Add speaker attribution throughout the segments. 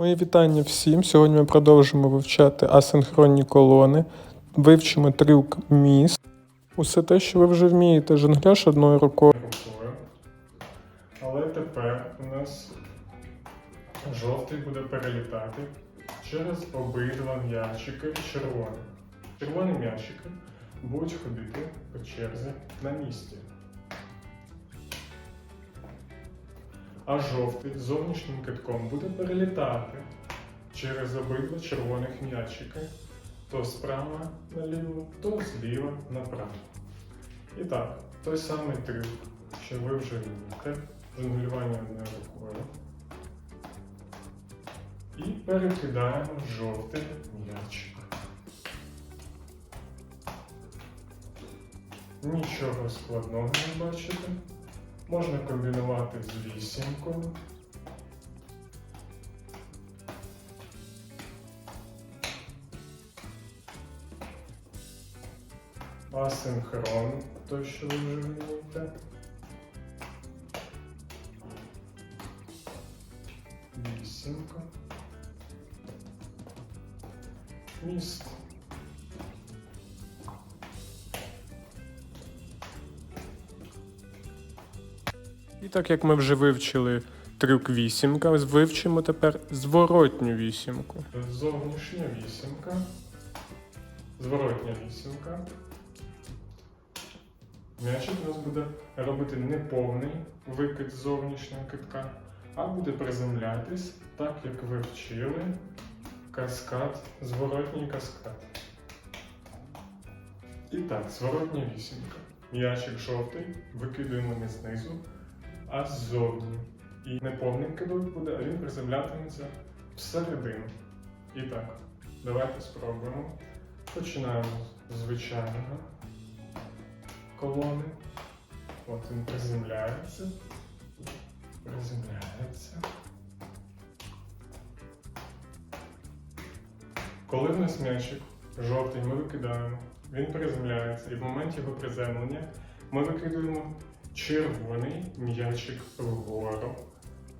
Speaker 1: Мої вітання всім. Сьогодні ми продовжимо вивчати асинхронні колони, вивчимо трюк міст. Усе те, що ви вже вмієте, жонгляж одною рукою.
Speaker 2: Але тепер у нас жовтий буде перелітати через обидва м'ячики червоних. Червоні м'ячики будуть ходити по черзі на місці. А жовтий зовнішнім китком буде перелітати через обидва червоних м'ячики то справа наліво, то зліва направо. І так, той самий трюк, що ви вже вмієте, жонглювання одною рукою. І перекидаємо жовтий м'ячик. Нічого складного не бачите. Можна комбінувати з вісімкою. Асинхрон, той, що ви вже вмієте. Вісімка. Міст.
Speaker 1: І так як ми вже вивчили трюк вісімка, вивчимо тепер зворотню вісімку.
Speaker 2: Зовнішня вісімка. Зворотня вісімка. М'ячик у нас буде робити не повний викид зовнішнього китка, а буде приземлятись так, як ви вчили каскад, зворотній каскад. І так, зворотня вісімка. М'ячик жовтий викидуємо не знизу, а ззовні. І неповний кидок буде, а він приземлятиметься всередину. І так, давайте спробуємо. Починаємо з звичайного колони. От він приземляється. Приземляється. Коли в нас м'ячик жовтий, ми викидаємо, він приземляється, і в моменті його приземлення ми викидуємо червоний м'ячик вгору.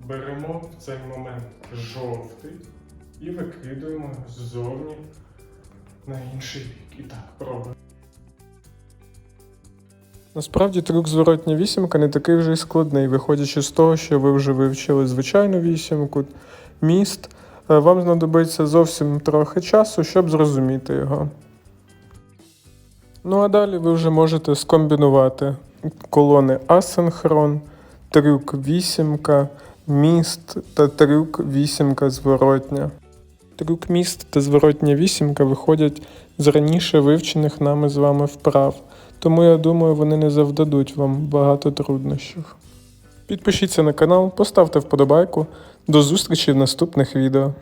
Speaker 2: Беремо в цей момент жовтий і викидуємо ззовні на інший бік. І так, пробуємо.
Speaker 1: Насправді трюк зворотня вісімка не такий вже й складний, виходячи з того, що ви вже вивчили звичайну вісімку, міст. е, Вам знадобиться зовсім трохи часу, щоб зрозуміти його. Ну а далі ви вже можете скомбінувати колони асинхрон, трюк вісімка, міст та трюк вісімка зворотня. Трюк міст та зворотня вісімка виходять з раніше вивчених нами з вами вправ, тому я думаю, вони не завдадуть вам багато труднощів. Підпишіться на канал, поставте вподобайку. До зустрічі в наступних відео.